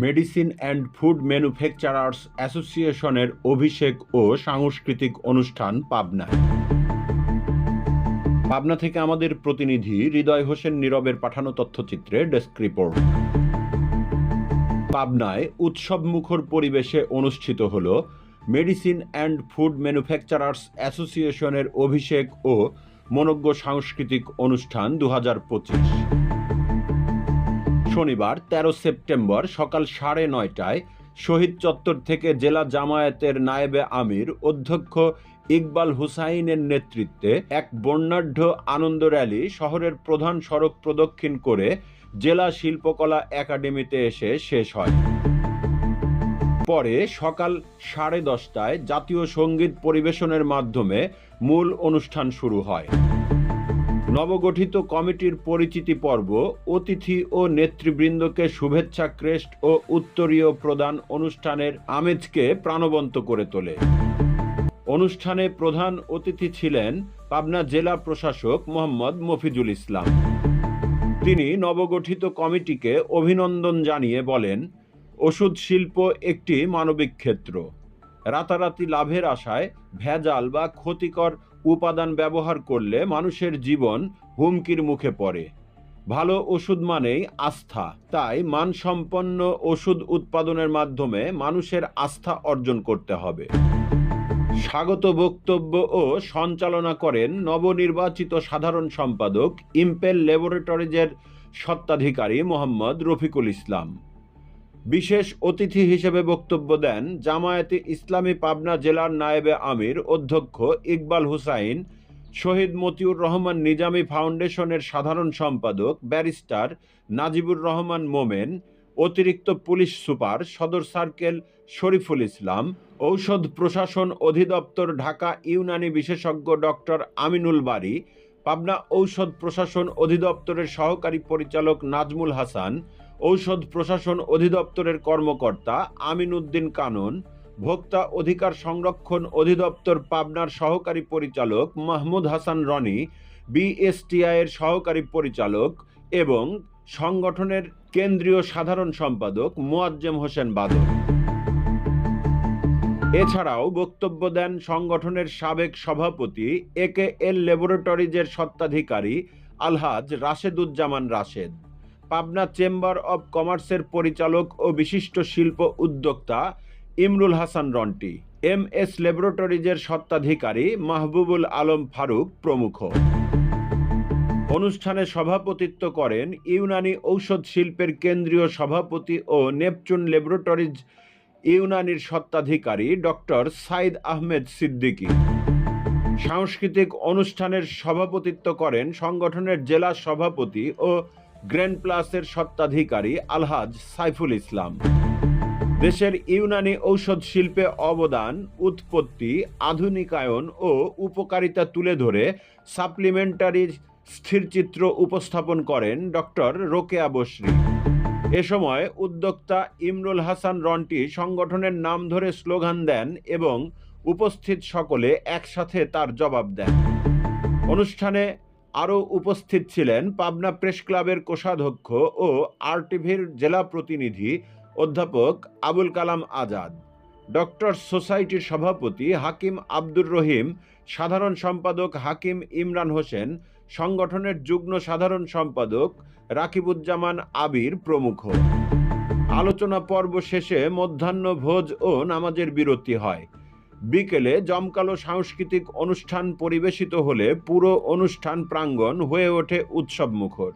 Medicine and food manufacturers অ্যাসোসিয়েশনের অভিষেক ও সাংস্কৃতিক অনুষ্ঠান পাবনায়। পাবনা থেকে আমাদের প্রতিনিধি হৃদয় হোসেন নীরবের পাঠানো তথ্যচিত্রে ডেস্ক রিপোর্ট। পাবনায় উৎসব মুখর পরিবেশে অনুষ্ঠিত হল মেডিসিন অ্যান্ড ফুড ম্যানুফ্যাকচারার্স অ্যাসোসিয়েশনের অভিষেক ও মনজ্ঞ সাংস্কৃতিক অনুষ্ঠান দু হাজার পঁচিশ। শনিবার, তেরো সেপ্টেম্বর সকাল সাড়ে নয়টায় শহীদ চত্বর থেকে জেলা জামায়াতের নায়েবে আমির, অধ্যক্ষ ইকবাল হুসাইনের নেতৃত্বে এক বর্ণাঢ্য আনন্দ র্যালি শহরের প্রধান সড়ক প্রদক্ষিণ করে জেলা শিল্পকলা একাডেমিতে এসে শেষ হয়। পরে সকাল সাড়ে দশটায় জাতীয় সংগীত পরিবেশনের মাধ্যমে মূল অনুষ্ঠান শুরু হয়। নবগঠিত কমিটির পরিচিতি পর্ব, অতিথি ও নেতৃবৃন্দকে শুভেচ্ছা ক্রেস্ট ও উত্তরীয় প্রদান অনুষ্ঠানের আমেজকে প্রাণবন্ত করে তোলে। অনুষ্ঠানে প্রধান অতিথি ছিলেন পাবনা জেলা প্রশাসক মোহাম্মদ মফিজুল ইসলাম। তিনি নবগঠিত কমিটিকে অভিনন্দন জানিয়ে বলেন, ওষুধ শিল্প একটি মানবিক ক্ষেত্র। রাতারাতি লাভের আশায় ভেজাল বা ক্ষতিকর উপাদান ব্যবহার করলে মানুষের জীবন হুমকির মুখে পড়ে। ভালো ওষুধ মানেই আস্থা। তাই মানসম্পন্ন ওষুধ উৎপাদনের মাধ্যমে মানুষের আস্থা অর্জন করতে হবে। স্বাগত বক্তব্য ও সঞ্চালনা করেন নবনির্বাচিত সাধারণ সম্পাদক ইম্পেল ল্যাবরেটরিজের সত্ত্বাধিকারী মোহাম্মদ রফিকুল ইসলাম। বিশেষ অতিথি হিসেবে বক্তব্য দেন জামায়াতে ইসলামী পাবনা জেলার নায়েবে আমির, অধ্যক্ষ ইকবাল হুসাইন, শহীদ মতিউর রহমান নিজামী ফাউন্ডেশনের সাধারণ সম্পাদক, ব্যারিস্টার নাজিবুর রহমান মোমেন, অতিরিক্ত পুলিশ সুপার সদর সার্কেল শরীফুল ইসলাম, ঔষধ প্রশাসন অধিদপ্তর ঢাকা ইউনানি বিশেষজ্ঞ ডক্টর আমিনুল বাড়ি পাবনা ঔষধ প্রশাসন অধিদপ্তরের সহকারী পরিচালক নাজমুল হাসান ঔষধ প্রশাসন অধিদপ্তরের কর্মকর্তা আমিন উদ্দিন কানন, ভোক্তা অধিকার সংরক্ষণ অধিদপ্তর পাবনার সহকারী পরিচালক মাহমুদ হাসান রনি, বিএসটিআই এর সহকারী পরিচালক এবং সংগঠনের কেন্দ্রীয় সাধারণ সম্পাদক মোয়াজ্জেম হোসেন বাদল। এছাড়াও বক্তব্য দেন সংগঠনের সাবেক সভাপতি এ কে এল ল্যাবরেটরিজের সত্ত্বাধিকারী আলহাজ রাশেদুজ্জামান রাশেদ। পাবনা চেম্বার অব কমার্সের পরিচালক ও বিশিষ্ট শিল্প উদ্যোক্তা ইমরুল হাসান রন্টি। এম এস ল্যাবরেটরিজের সত্ত্বাধিকারী মাহবুবুল আলম ফারুক প্রমুখ। অনুষ্ঠানে সভাপতিত্ব করেন ইউনানি ঔষধ শিল্পের কেন্দ্রীয় সভাপতি ও নেপচুন ল্যাবরেটরিজ ইউনানির সত্ত্বাধিকারী ডক্টর সাইদ আহমেদ সিদ্দিকী। সাংস্কৃতিক অনুষ্ঠানের সভাপতিত্ব করেন সংগঠনের জেলা সভাপতি ও গ্র্যান্ড প্লাসের সত্ত্বাধিকারী আলহাজ সাইফুল ইসলাম। দেশের ইউনানি ঔষধ শিল্পে অবদান, উৎপত্তি, আধুনিকায়ন ও উপকারিতা তুলে ধরে সাপ্লিমেন্টারি স্থিরচিত্র উপস্থাপন করেন ডক্টর রোকেয়া বসরি এ সময় উদ্যোক্তা ইমরুল হাসান রন্টি সংগঠনের নাম ধরে স্লোগান দেন এবং উপস্থিত সকলে একসাথে তার জবাব দেন। অনুষ্ঠানে আরও উপস্থিত ছিলেন পাবনা প্রেস ক্লাবের কোষাধ্যক্ষ ও আরটিভির জেলা প্রতিনিধি অধ্যাপক আবুল কালাম আজাদ, ডক্টর সোসাইটির সভাপতি হাকিম আব্দুর রহিম, সাধারণ সম্পাদক হাকিম ইমরান হোসেন, সংগঠনের যুগ্ম সাধারণ সম্পাদক রাকিবুজ্জামান আবির প্রমুখ। আলোচনা পর্ব শেষে মধ্যাহ্ন ভোজ ও নামাজের বিরতি হয়। বিকেলে জমকালো সাংস্কৃতিক অনুষ্ঠান পরিবেশিত হলে পুরো অনুষ্ঠান প্রাঙ্গণ হয়ে ওঠে উৎসব মুখর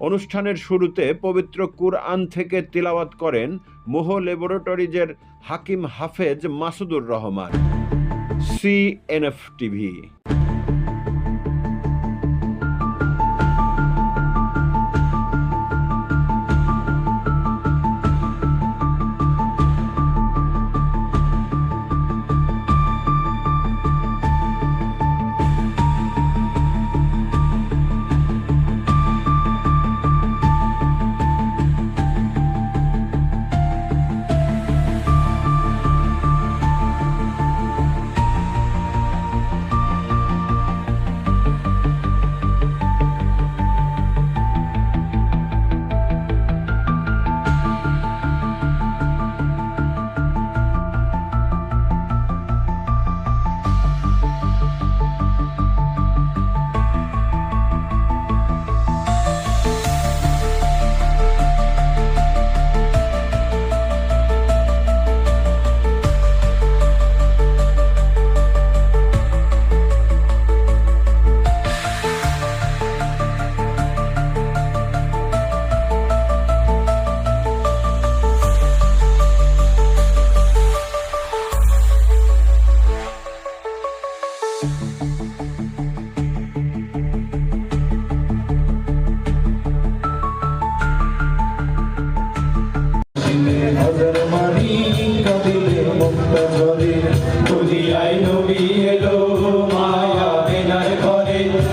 অনুষ্ঠানের শুরুতে পবিত্র কুরআন থেকে তিলাওয়াত করেন মোহ ল্যাবরেটরিজের হাকিম হাফেজ Masudur Rahman. CNF TV